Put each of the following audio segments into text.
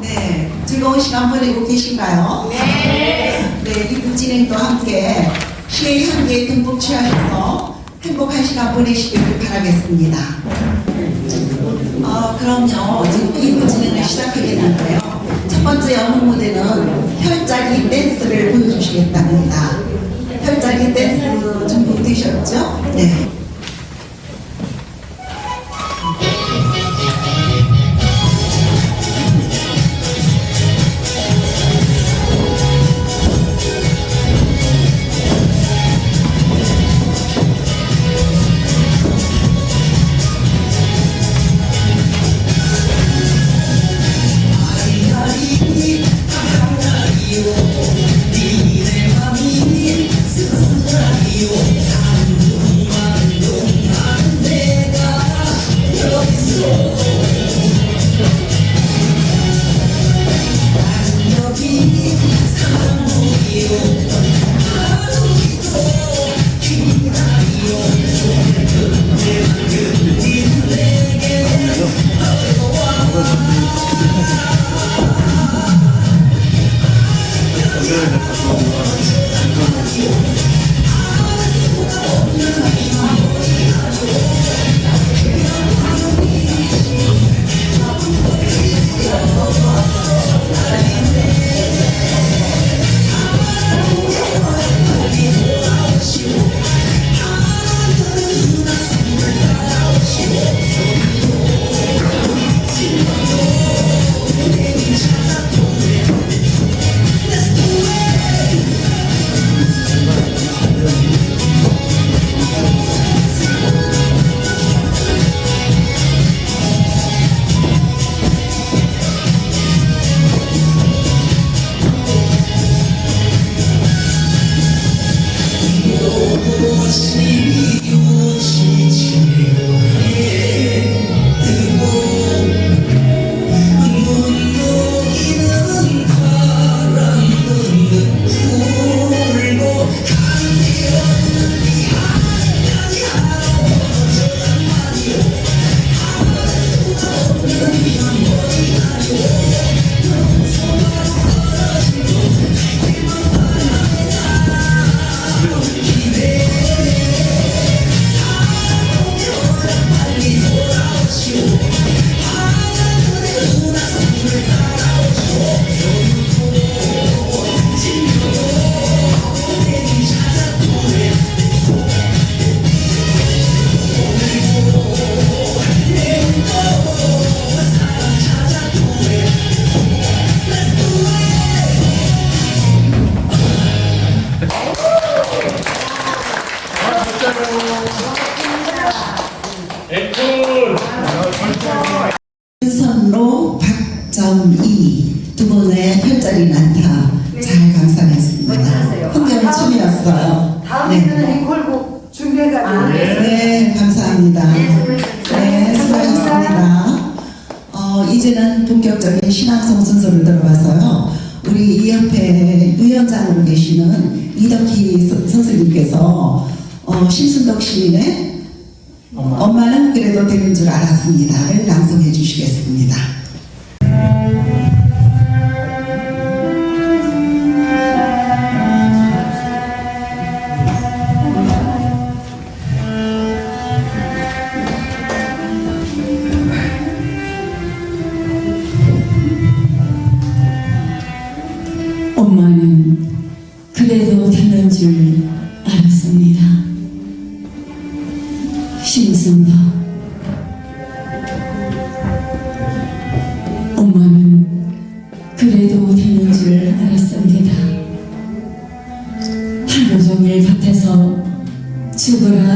네, 즐거운 시간 보내고 계신가요? 네. 네, 리뷰 진행도 함께 시의 향기에 듬뿍 취하셔서 행복한 시간 보내시길 바라겠습니다. 어, 그럼요. 지금 리뷰 진행을 시작하겠는데요. 첫 번째 연극 무대는 혈자리 댄스를 보여주시겠답니다. 혈자리 댄스 준비되셨죠? 네. 순서를 들어가서요. 우리 이 협회 위원장으로 계시는 이덕희 선- 선생님께서 어, 심순덕 시인의 엄마는 그래도 되는 줄 알았습니다를 낭송해 주시겠습니다.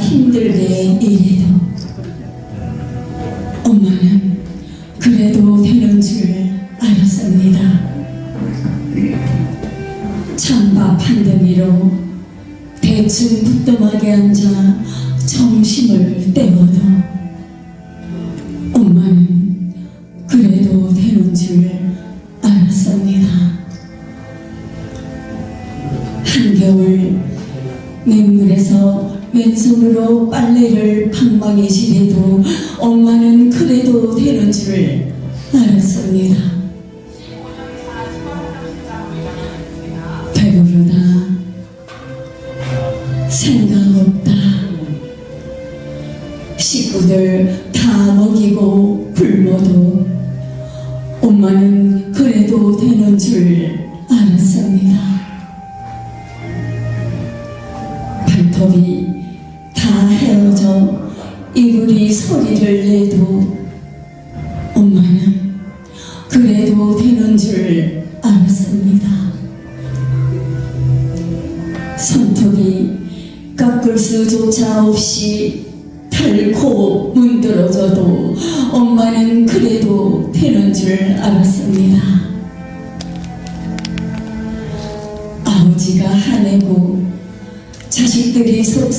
힘들게 일해도 엄마는 Полинезии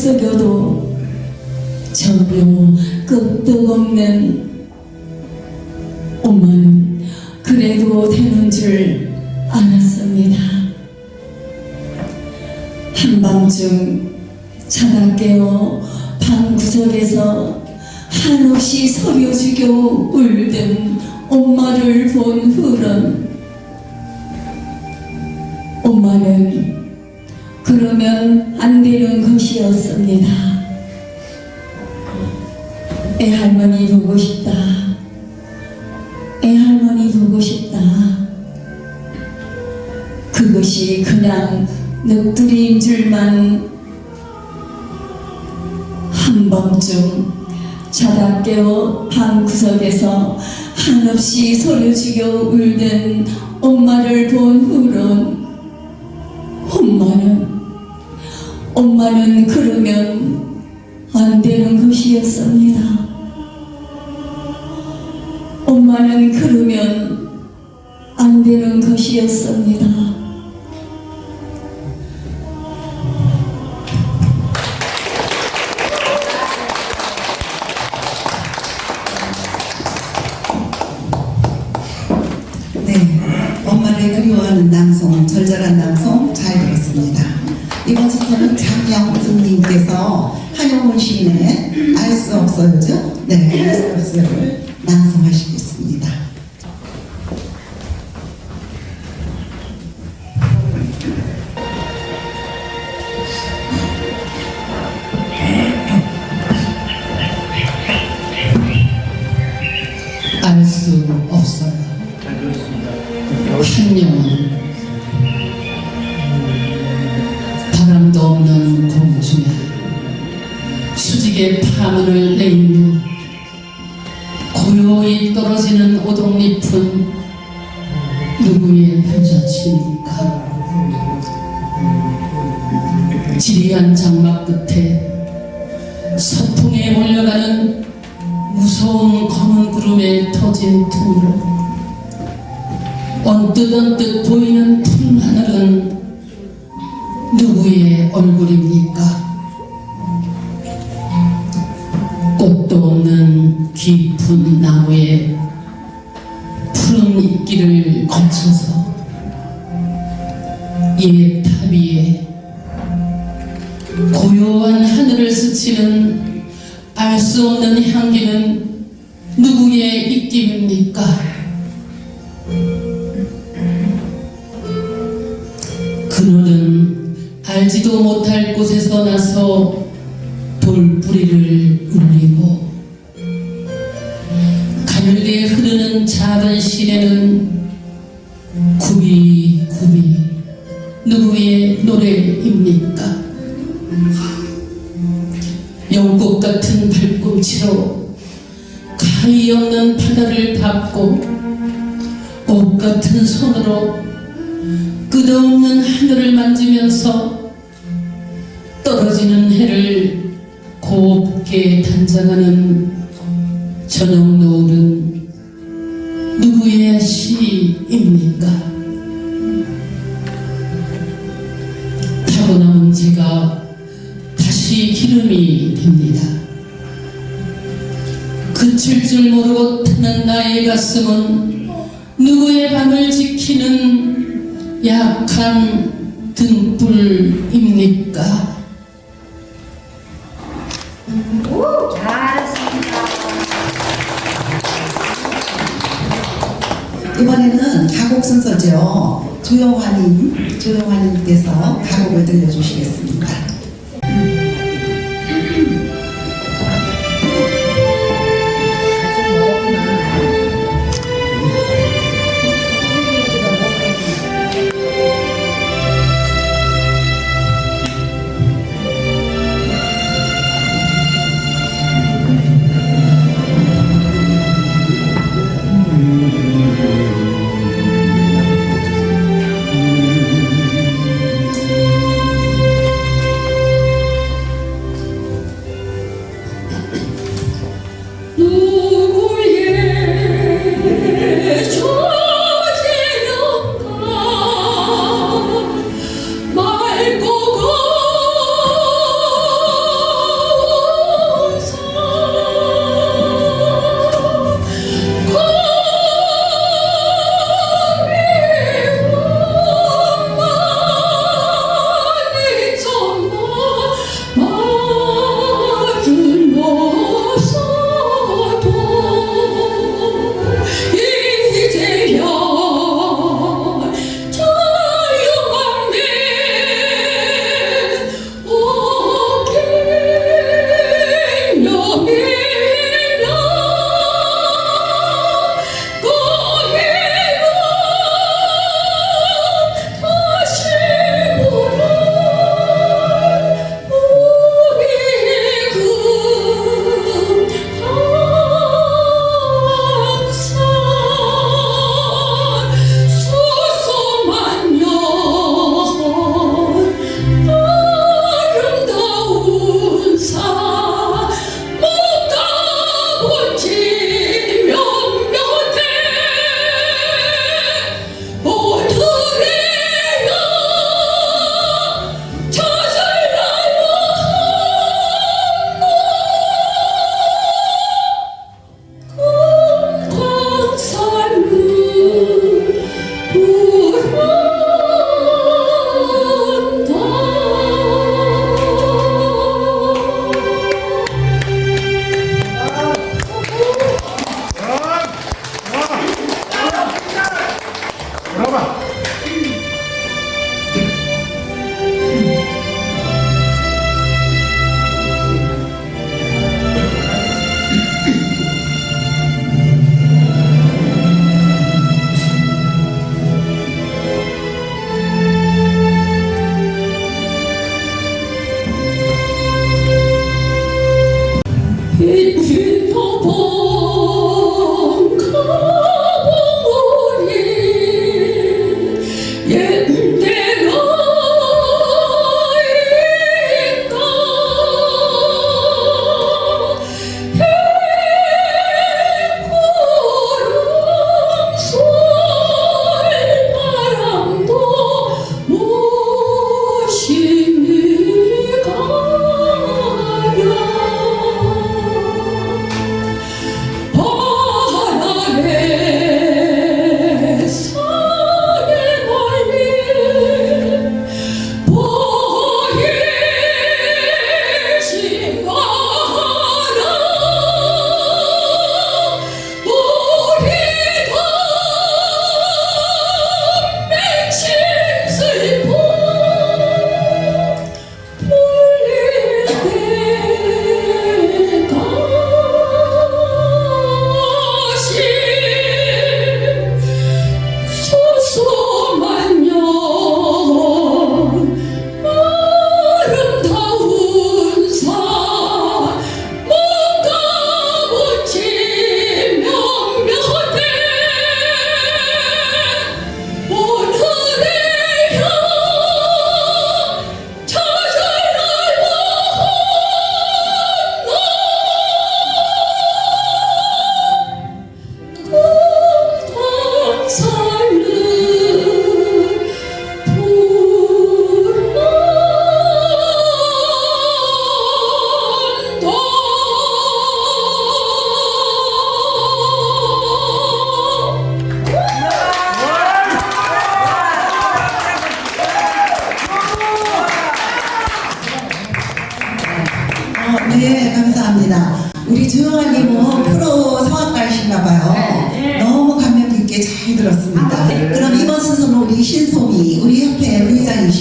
속썩여도 전혀 끄떡없는 엄마는 그래도 되는 줄 알았습니다. 한밤중 자다 깨어 방 구석에서 한없이 서려 죽여 울던 엄마를 본 후론 엄마는 그러면 안 되는 것이었습니다. 애 할머니 보고 싶다. 애 할머니 보고 싶다. 그것이 그냥 넋두리인 줄만 한밤중 자다 깨어 방 구석에서 한없이 소리 죽여 울던 엄마를 본 후론 엄마는 엄마는 그러면 안 되는 것이었습니다. 엄마는 그러면 안 되는 것이었습니다. 파문을 내이며 고요히 떨어지는 오동잎은 누구의 발자취입니까? 지리한 장막 끝에 서풍에 몰려가는 무서운 검은 구름에 터진 틈으로 언뜻 언뜻 보이는 푸른 하늘은 누구의 얼굴입니까? 그노는 알지도 못할 곳에서 나서 돌뿌리를 울리고 가늘게 흐르는 작은 시내는 굽이굽이 누구의 노래입니까? 영꽃 같은 발꿈치로 가위 없는 바다를 밟고 옷 같은 손으로 끝없는 하늘을 만지면서 떨어지는 해를 곱게 단장하는 저녁 노을은 누구의 시입니까? 타고 남은 제가 다시 기름이 됩니다. 그칠 줄 모르고 타는 나의 가슴은 누구의 밤을 지키는 약한 등불입니까? 이번에는 가곡 순서죠. 조영환님, 조영환님께서 가곡을 들려주시겠습니다.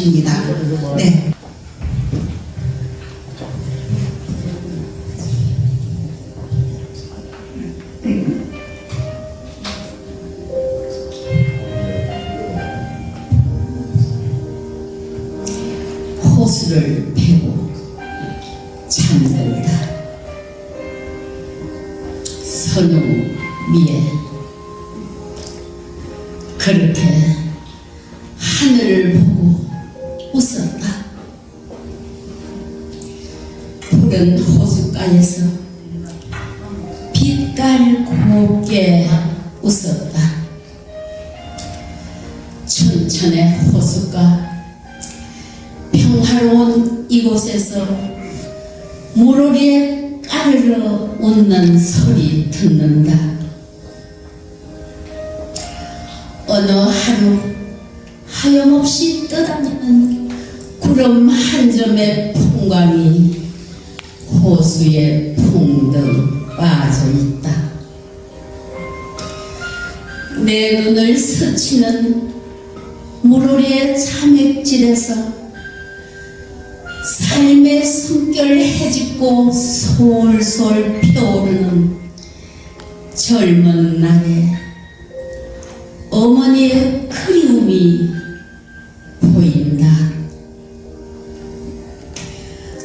의장이십니다. 네. 평화로운 이곳에서 물오리에 까르르 웃는 소리 듣는다. 어느 하루 하염없이 떠다니는 구름 한 점의 풍광이 호수에 풍덩 빠져 있다. 내 눈을 스치는 물오리의 참액질에서 삶의 숨결 해집고 솔솔 피어오르는 젊은 날의 어머니의 그리움이 보인다.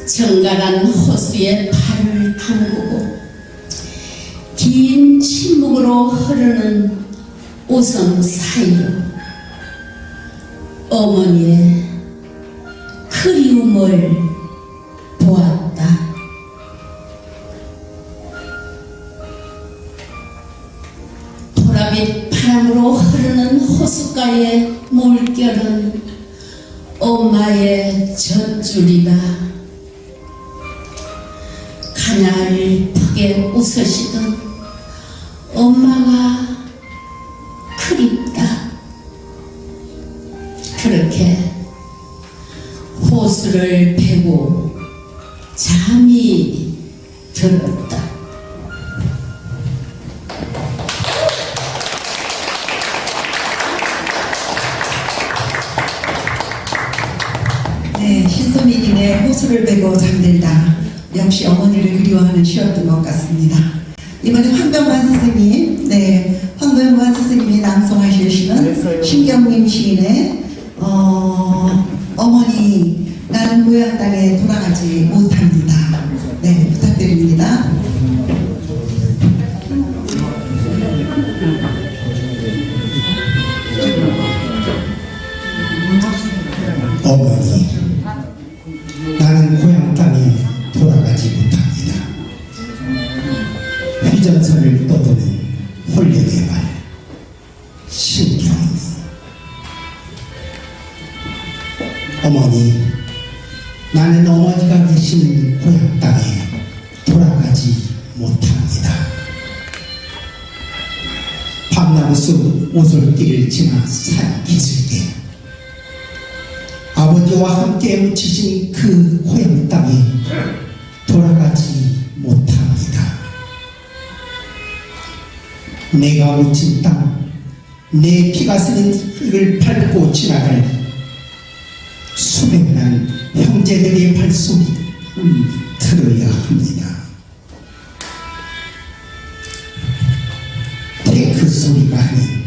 정갈한 호수에 발을 담그고 긴 침묵으로 흐르는 웃음 사이로 어머니의 그리움을 물결은 엄마의 젖줄이다. 가냘프게 웃으시던 엄마가 그립다. 그렇게 호수를 베고 잠이 들었다. 네, 신소민님의 호수를 베고 잠들다. 역시 어머니를 그리워하는 시였던 것 같습니다. 이번에 황병관 선생님, 네, 황병관 선생님이 낭송하실 시는 신경림 시인의 어, 어머니 나는 고향 땅에 돌아가지 못합니다. 네, 부탁드립니다. 어머니, 밤나무 숲 오솔길을 지나 산 있을 때 아버지와 함께 묻히신 그 고향 땅에 돌아가지 못합니다. 내가 묻힌 땅, 내 피가 쓰는 흙을 밟고 지나갈 수백만 형제들의 발소리를 들어야 합니다. 소리가 아닌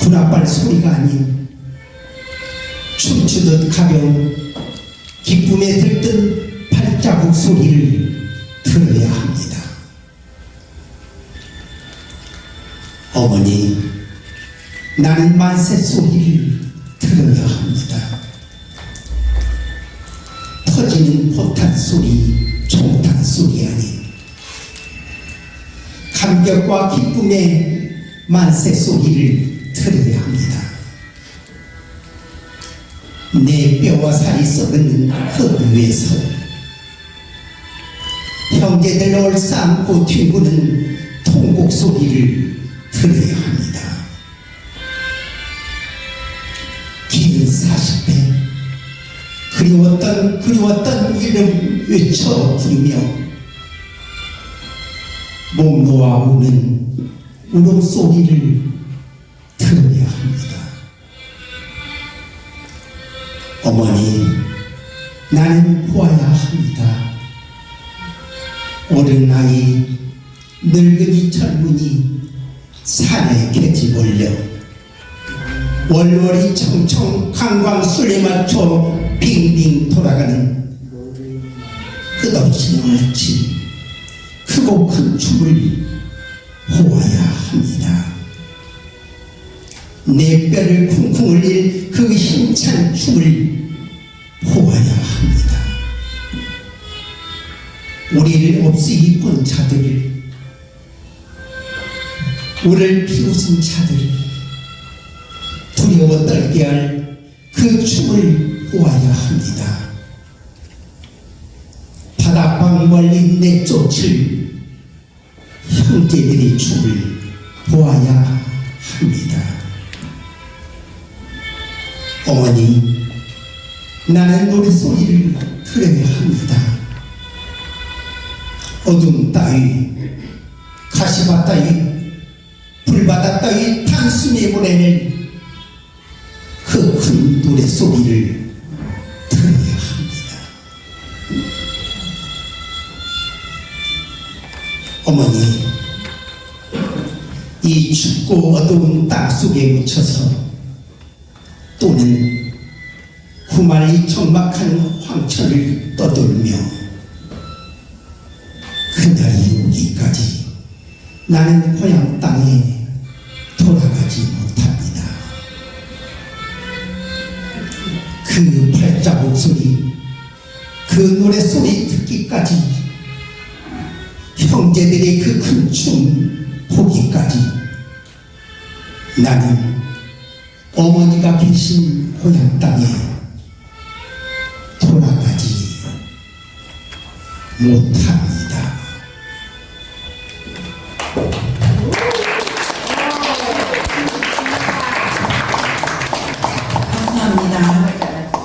군합발 소리가 아닌 춤추듯 가벼운 기쁨에 들뜬 발자국 소리를 들어야 합니다. 어머니, 나는 만세 소리를 들어야 합니다. 터지는 포탄 소리, 총탄 소리 아닌 감격과 기쁨의 만세 소리를 들어야 합니다. 내 뼈와 살이 썩은 흙 위에서 형제들 얼싸안고 튕구는 통곡 소리를 들어야 합니다. 긴 40배 그리웠던 그리웠던 이름 외쳐 부르며 몸 놓아오는 울음소리를 들어야 합니다. 어머니, 나는 보아야 합니다. 오른 나이, 늙은이 젊은이, 산에 개지 몰려, 월월이 청청 강광술에 맞춰 빙빙 돌아가는 끝없이 넘친 힌 크고 큰 춤을 보아야 합니다. 내 뼈를 쿵쿵 울릴 그 힘찬 춤을 보아야 합니다. 우리를 없이 본 자들, 우리를 비웃은 자들, 두려워 떨게 할 그 춤을 보아야 합니다. 바닥방 멀리 내쫓을 형제들의 춤을 보아야 합니다. 어머니, 나는 노래소리를 들어야 합니다. 어둠 따위, 가시밭 따위, 불바다 따위 단숨에 보내는 그 큰 노래소리를 들어야 합니다. 어머니, 이 춥고 어두운 땅 속에 묻혀서 또는 구말리 적막한 황천을 떠돌며 그날이 오기까지 나는 고향 땅에 돌아가지 못합니다. 그 팔자국 소리, 그 노래 소리 듣기까지 형제들의 그 큰 춤 보기까지 나는 어머니가 계신 고향 땅에 돌아가지 못합니다. 감사합니다.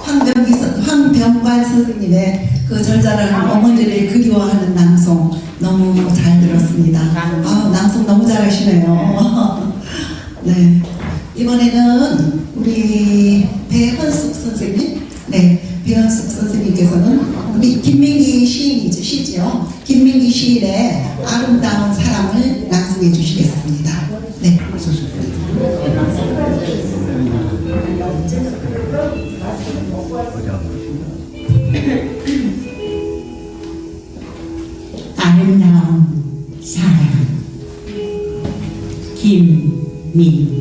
황병기, 황병관 선생님의 그 절절한 어머니를 그리워하는 낭송 너무 잘 들었습니다. 아, 낭송 너무 잘하시네요. 네. 이번에는 우리 배현숙 선생님, 네, 배현숙 선생님께서는 우리 김민기 시인이죠, 시죠. 김 김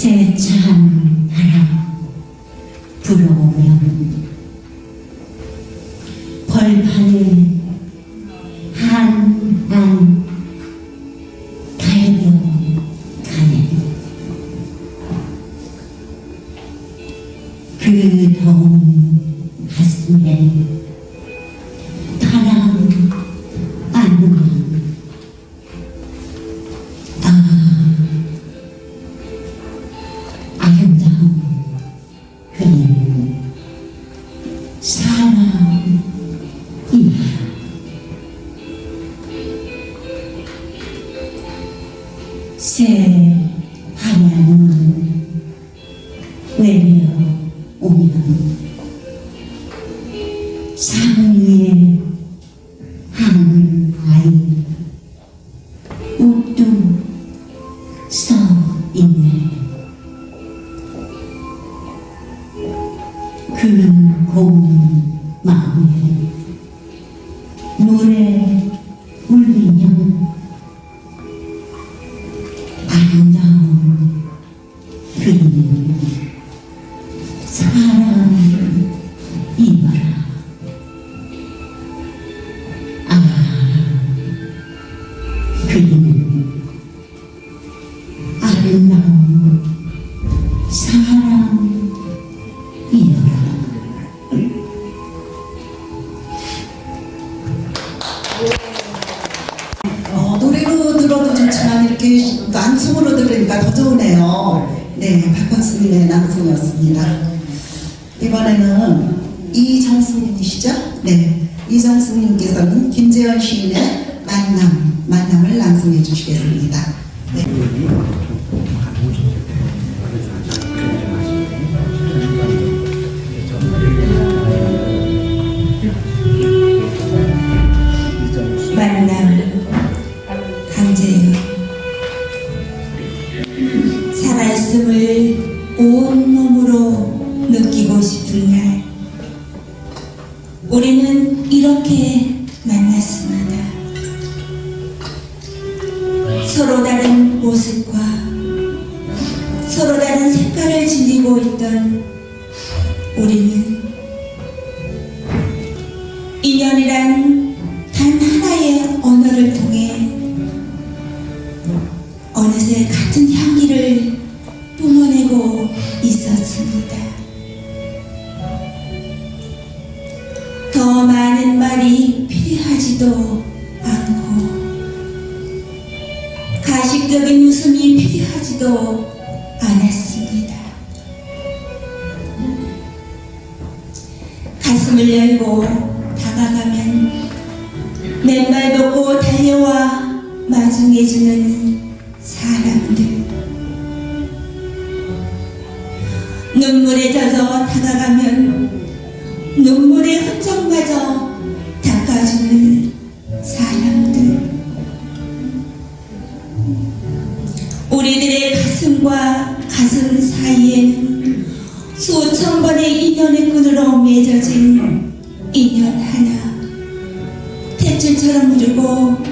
세찬 바람 불어오면 내 이렇게 낭송으로 들으니까 그러니까 더 좋으네요. 네, 박학수님의 남성이었습니다. 이번에는 이정수님이시죠? 네, 이정수님께서는 김재현 시인의 만남, 만남을 낭송해 주시겠습니다. 네. 네. 우리는 인연이란 우리들의 가슴과 가슴 사이에는 수천 번의 인연의 끈으로 맺어진 인연 하나. 탯줄처럼 흐르고